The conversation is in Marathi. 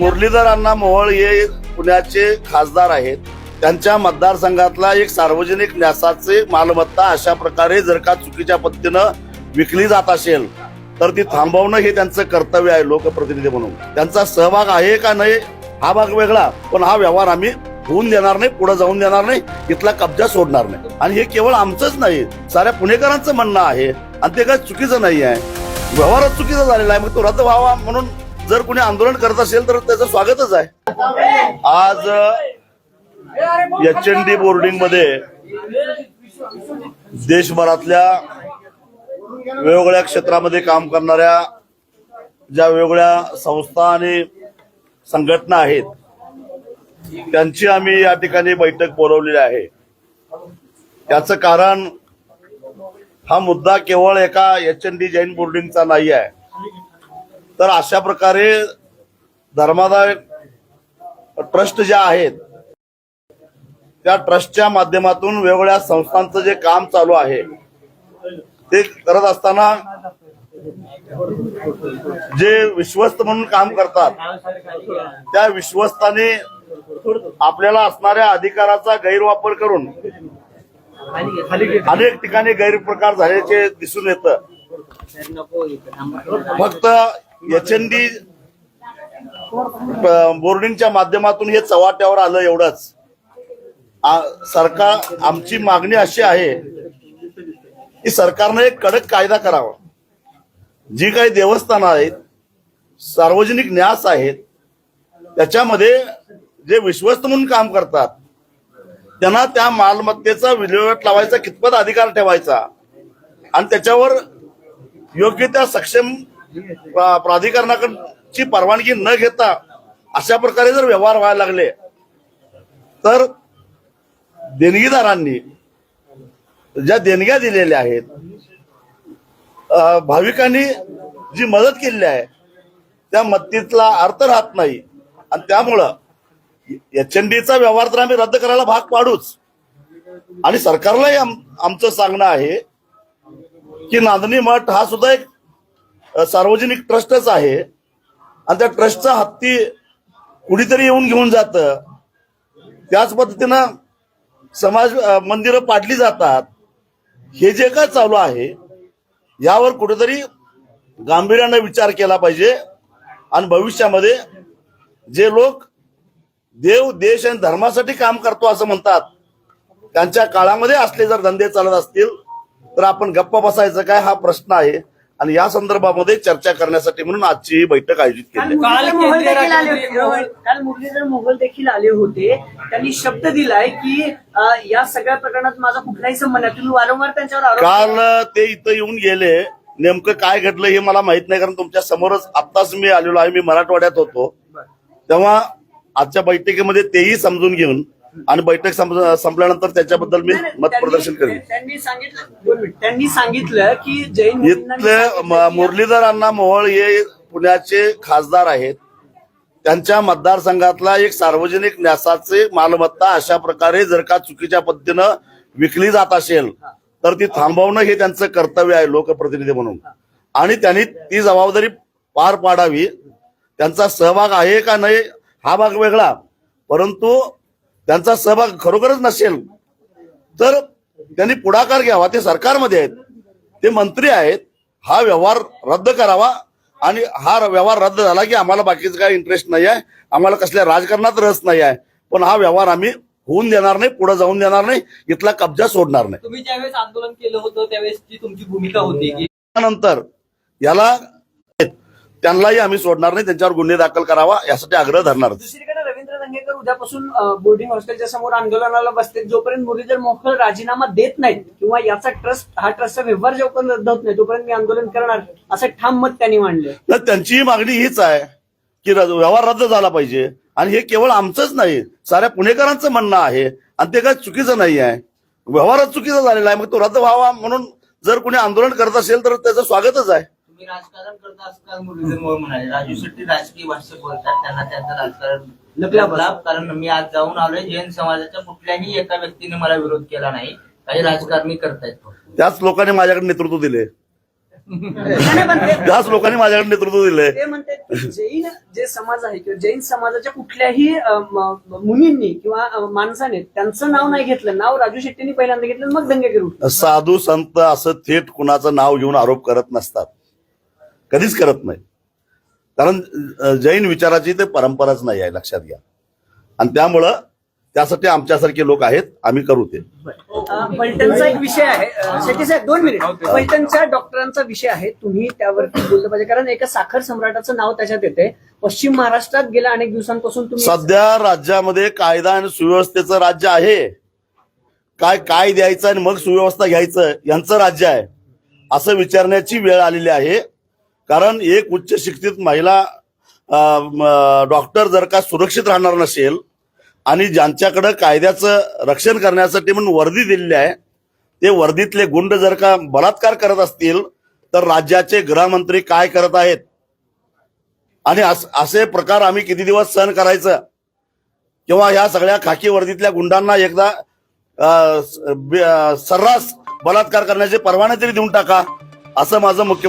मुरलीधर अण्णा मोहोळ हे पुण्याचे खासदार आहेत. त्यांच्या मतदारसंघातला एक सार्वजनिक न्यासाचे मालमत्ता अशा प्रकारे जर का चुकीच्या पद्धतीनं विकली जात असेल तर ती थांबवणं हे त्यांचं कर्तव्य आहे लोकप्रतिनिधी म्हणून. त्यांचा सहभाग आहे का नाही हा भाग वेगळा. पण हा व्यवहार आम्ही होऊन देणार नाही पुढे जाऊन देणार नाही इथला कब्जा सोडणार नाही. आणि हे केवळ आमचंच नाही साऱ्या पुणेकरांचं म्हणणं आहे. आणि ते काय चुकीचं नाही आहे. व्यवहारच चुकीचा झालेला आहे मग तो रद्द व्हावा म्हणून जर कोणी आंदोलन करत असेल तर त्याचं स्वागतच आहे. आज एच एन डी बोर्डिंगमध्ये देशभरातल्या वेगवेगळ्या क्षेत्रामध्ये काम करणाऱ्या ज्या वेगवेगळ्या संस्था आणि संघटना आहेत त्यांची आम्ही या ठिकाणी बैठक बोलवलेली आहे. याचं कारण हा मुद्दा केवळ एका एच एन डी जैन बोर्डिंगचा नाही आहे. तर अशा प्रकारे धर्मादाय ट्रस्ट ज्या आहेत त्या ट्रस्टच्या माध्यमातून वेगवेगळ्या संस्थांचं जे काम चालू आहे ते करत असताना जे विश्वस्त म्हणून काम करतात त्या विश्वस्ताने आपल्याला असणाऱ्या अधिकाराचा गैरवापर करून अनेक ठिकाणी गैरप्रकार झाल्याचे दिसून येतं. फक्त एच एन डी बोर्डिंगच्या माध्यमातून हे चव्हाट्यावर आलं एवढंच. सरकार आमची मागणी अशी आहे की सरकारनं एक कडक कायदा करावा. जी काही देवस्थानं आहेत सार्वजनिक न्यास आहेत त्याच्यामध्ये जे विश्वस्त म्हणून काम करतात त्यांना त्या मालमत्तेचा विल्हेवाट लावायचा कितपत अधिकार ठेवायचा आणि त्याच्यावर योग्य त्या सक्षम प्राधिकरणाकडची परवानगी न घेता अशा प्रकारे जर व्यवहार व्हायला लागले तर देणगीदारांनी ज्या देणग्या दिलेल्या आहेत भाविकांनी जी मदत केलेली आहे त्या मदतीतला अर्थ राहत नाही. आणि त्यामुळं एच एन डीचा व्यवहार तर आम्ही रद्द करायला भाग पाडूच. आणि सरकारलाही आमचं सांगणं आहे की नांदणी मठ हा सुद्धा एक सार्वजनिक ट्रस्टच आहे. आणि त्या ट्रस्टचा हत्ती कुणीतरी येऊन घेऊन जात. त्याच पद्धतीनं समाज मंदिरं पाडली जातात. हे जे काय चालू आहे यावर कुठेतरी गांभीर्यानं विचार केला पाहिजे. आणि भविष्यामध्ये जे लोक देव देश आणि धर्मासाठी काम करतो असं म्हणतात त्यांच्या काळामध्ये असले जर धंदे चालत असतील तर आपण गप्प बसायचं काय? हा प्रश्न आहे. आणि या संदर्भामध्ये चर्चा करण्यासाठी म्हणून आजची ही बैठक आयोजित केली. आहे. काल मुरलीधर केंद्रीय देखील आले होते. रोहन. काल मुरलीधर मोहोळ देखील आले होते. त्यांनी शब्द दिलाय की अ, या सगळ्या प्रकरणात माझा कुठलाही संबंध नाही. तुम्ही वारंवार त्यांच्यावर आरोप काल ते इथं येऊन गेले. नेमकं काय घडलं हे मला माहीत नाही कारण तुमच्या समोरच आत्ताच मी आलेलो आहे. मी मराठवाड्यात होतो. तेव्हा आजच्या बैठकीमध्ये तेही समजून घेऊन आणि बैठक संप- संपल्यानंतर त्याच्याबद्दल मी मत प्रदर्शन करेन. त्यांनी सांगितलं. त्यांनी की जैन इथले मुरलीधर अण्णा मोहोळ हे पुण्याचे खासदार आहेत. त्यांच्या मतदारसंघातला एक सार्वजनिक न्यासाचे मालमत्ता अशा प्रकारे जर का चुकीच्या पद्धतीनं विकली जात असेल तर ती थांबवणं हे त्यांचं कर्तव्य आहे लोकप्रतिनिधी म्हणून. आणि त्यांनी ती जबाबदारी पार पाडावी. त्यांचा सहभाग आहे का नाही हा भाग वेगळा. परंतु त्यांचा सहभाग खरोखरच नसेल तर त्यांनी पुढाकार घ्यावा. ते सरकारमध्ये आहेत. ते मंत्री आहेत. हा व्यवहार रद्द करावा आणि हा व्यवहार रद्द झाला की आम्हाला बाकीचं काय इंटरेस्ट नाही आहे. आम्हाला कसल्या राजकारणात रस नाही आहे. पण हा व्यवहार आम्ही होऊन देणार नाही पुढे जाऊन देणार नाही इथला कब्जा सोडणार नाही. तुम्ही ज्यावेळेस आंदोलन केलं होतं त्यावेळेसची तुमची भूमिका होती की त्यानंतर याला त्यांनाही आम्ही सोडणार नाही त्यांच्यावर गुन्हे दाखल करावा यासाठी आग्रह धरणार दंगेकर उद्यापासून बोर्डिंग हॉस्टेलच्या समोर आंदोलनाला बसते जोपर्यंत मुरलीधर मोहोळ राजीनामा देत नाहीत किंवा याचा ट्रस्ट हा ट्रस्टचा व्यवहार जोपर्यंत रद्द होत नाही तोपर्यंत मी आंदोलन करणार. असं ठाम मत त्यांनी मांडलं तर त्यांचीही मागणी हीच आहे की व्यवहार रद्द झाला पाहिजे. आणि हे केवळ आमचंच नाही साऱ्या पुणेकरांचं म्हणणं आहे. आणि ते काय चुकीचं नाही आहे. व्यवहारच चुकीचा झालेला आहे मग तो रद्द व्हावा म्हणून जर कोणी आंदोलन करत असेल तर त्याचं स्वागतच आहे. तुम्ही राजकारण करता असं काल मुरलीधर मोहोळ म्हणाले. राजू शेट्टी राजकीय भाषा बोलतात त्यांना त्यांचं राजकारण लपला लपला कारण मी आज जाऊन आलोय जैन समाजाच्या कुठल्याही एका व्यक्तीने मला विरोध केला नाही. काही राजकारणी करतायत. त्याच लोकांनी माझ्याकडे नेतृत्व दिले. नाही, पण ते- त्याच लोकांनी माझ्याकडे नेतृत्व दिलंय ते म्हणतात जैन जे समाज आहे किंवा जैन समाजाच्या कुठल्याही मुनींनी किंवा माणसाने त्यांचं नाव नाही घेतलं. नाव राजू शेट्टींनी पहिल्यांदा घेतलं मग दंगेकर उठले. साधू संत असं थेट कुणाचं नाव घेऊन आरोप करत नसतात. कधीच करत नाही. कारण जैन विचाराची ते परंपराच नाही आहे लक्षात घ्या. आणि त्यामुळं त्यासाठी आमच्यासारखे लोक आहेत आम्ही करू ते. अ, फलटणचा एक विषय आहे. साहेब दोन मिनिट. फलटणच्या डॉक्टरांचा विषय आहे. तुम्ही त्यावरती बोललं पाहिजे. कारण एका साखर सम्राटाचं नाव त्याच्यात येते पश्चिम महाराष्ट्रात गेल्या अनेक दिवसांपासून तुम्ही सध्या राज्यामध्ये कायदा आणि सुव्यवस्थेचं राज्य आहे. काय काय द्यायचं आणि मग सुव्यवस्था घ्यायचं यांचं राज्य आहे. असं विचारण्याची वेळ आलेली आहे. कारण एक उच्च शिक्षित महिला डॉक्टर जर का सुरक्षित राहणार नसेल आणि ज्यांच्याकडं कायद्याचं रक्षण करण्यासाठी म्हणून वर्दी दिलेली आहे ते वर्दीतले गुंड जर का बलात्कार करत असतील तर राज्याचे गृहमंत्री काय करत आहेत? आणि असे प्रकार आम्ही किती दिवस सहन करायचं? किंवा ह्या सगळ्या खाकी वर्दीतल्या गुंडांना एकदा सर्रास बलात्कार करण्याचे परवाने तरी देऊन टाका असं माझं मुख्य